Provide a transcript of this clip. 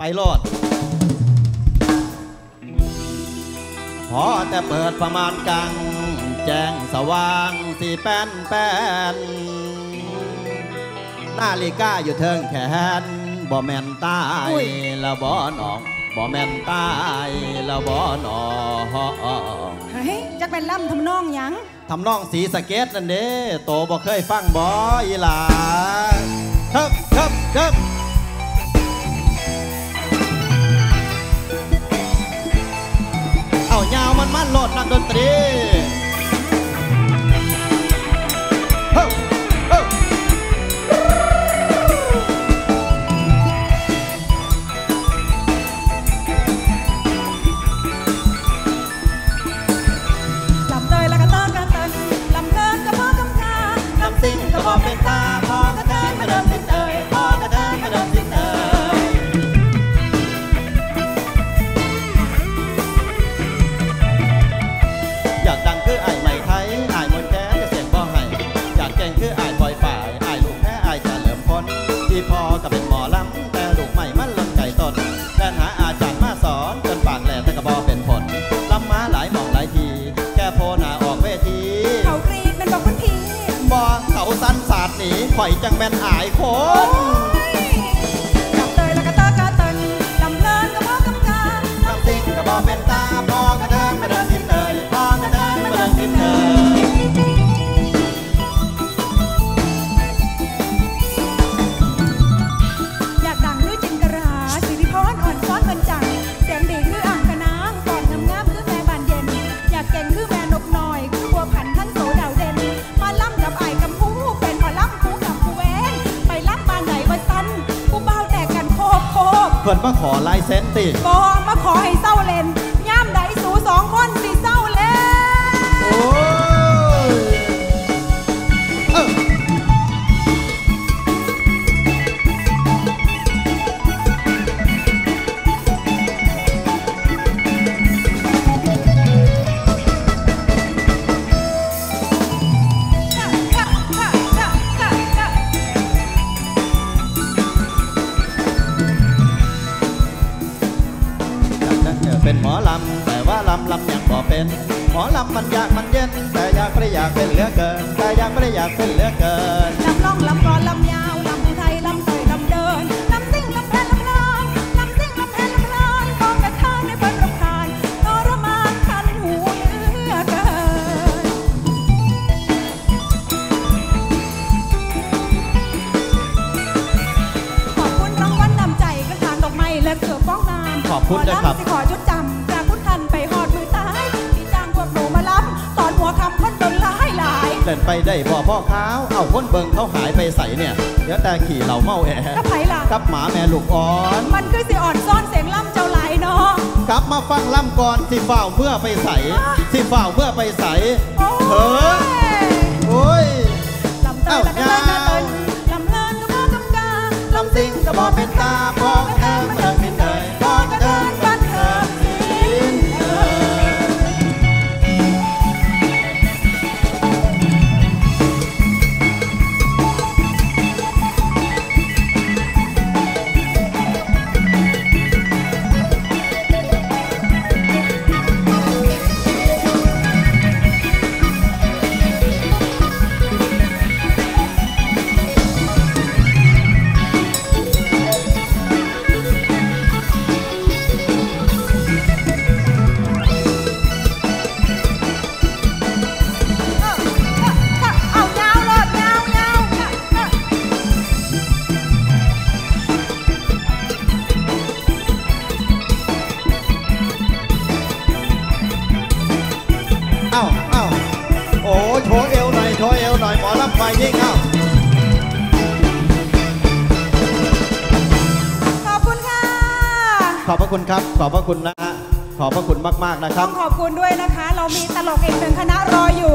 ไปโลดพอแต่เปิดประมาณกลางแจ้งสว่างสีแป้นแป้นนาฬิกาอยู่เทิงแขนบ่แม่นตายอุ้ยแล้วบ่หนองบ่แม่นตายแล้วบ่หนองเฮ้ยจักเป็นล่ำทำนองหยังทำนองสีสะเก็ตนั่นเด้โตบ่เคยฟังบ่อีหลา มันมันโลดนักดนตรี คือไอ้ายปล่อยฝ่ายไอ้ายลูกแพ้ไอ้ายจะเหลิมพ้นที่พอกับเป็นหมอลำแต่ลูกใหม่มันล้นไก่ตนแลนหาอาจารย์มาสอนจนปากแหลแต่กระบอเป็นผลลำมาหลายหมองหลายทีแค่โพหนาออกเวที เขากรีดเป็นบอกคุณพี่บอเขาสั้นสาดหนีข่อยจังแม่นอายคน เพิ่นมาขอลายเซ็นติบอมาขอให้เศร้าเล่นย่ามใดสูสองคนสิ ลำแต่ว่าลำลำยังบ่เป็น หมอลำมันยากมันเย็น แต่อยากไม่ได้อยากเป็นเหลือเกิน แต่อยากไม่ได้อยากเป็นเหลือเกินลำล่องลำกรอนลำยาวลำภูไทยลำเตยลำเดินลำซิ่งลำแพนลำลานลำซิ่งลำแพนลำลานกองกระทานในเบิ้ลรำคาญทรมานคันหูเหลือเกินขอบคุณรางวัลนำใจกระถางดอกไม้และเกือบฟ้องนามขอบคุณนะครับขอำสิขอจดจำ เล่นไปได้บ่พ่อข้าวเอาคนเบิงเขาหายไปใส่เนี่ยเดี๋ยวแต่ขี่เหล่าเมาแอก็ไผล่ะกับหมาแม่ลูกอ่อน มันคือสิอ่อนซ่อนเสียงล่ำเจ้าหลายเนาะกลับมาฟังล่ำก่อนสิฝ่าวเมื่อไปใส่สิฝ่าวเมื่อไปใส่โอ้เถิงยโอ้ยลำเตยแล้วก็เลินก็เลินลำเลินก็บ่กำกาลำซิงก็บอกเป็นตาพอกระเทินมาเดิน อลำไฟยิ่งเอ้าขอบคุณค่ะ ขอบพระคุณครับ ขอบพระคุณนะฮะ ขอบพระคุณมาก ๆ นะคต้รัอบงขอบคุณด้วยนะคะ เรามีตลกอีกหนึ่งคณะรออยู่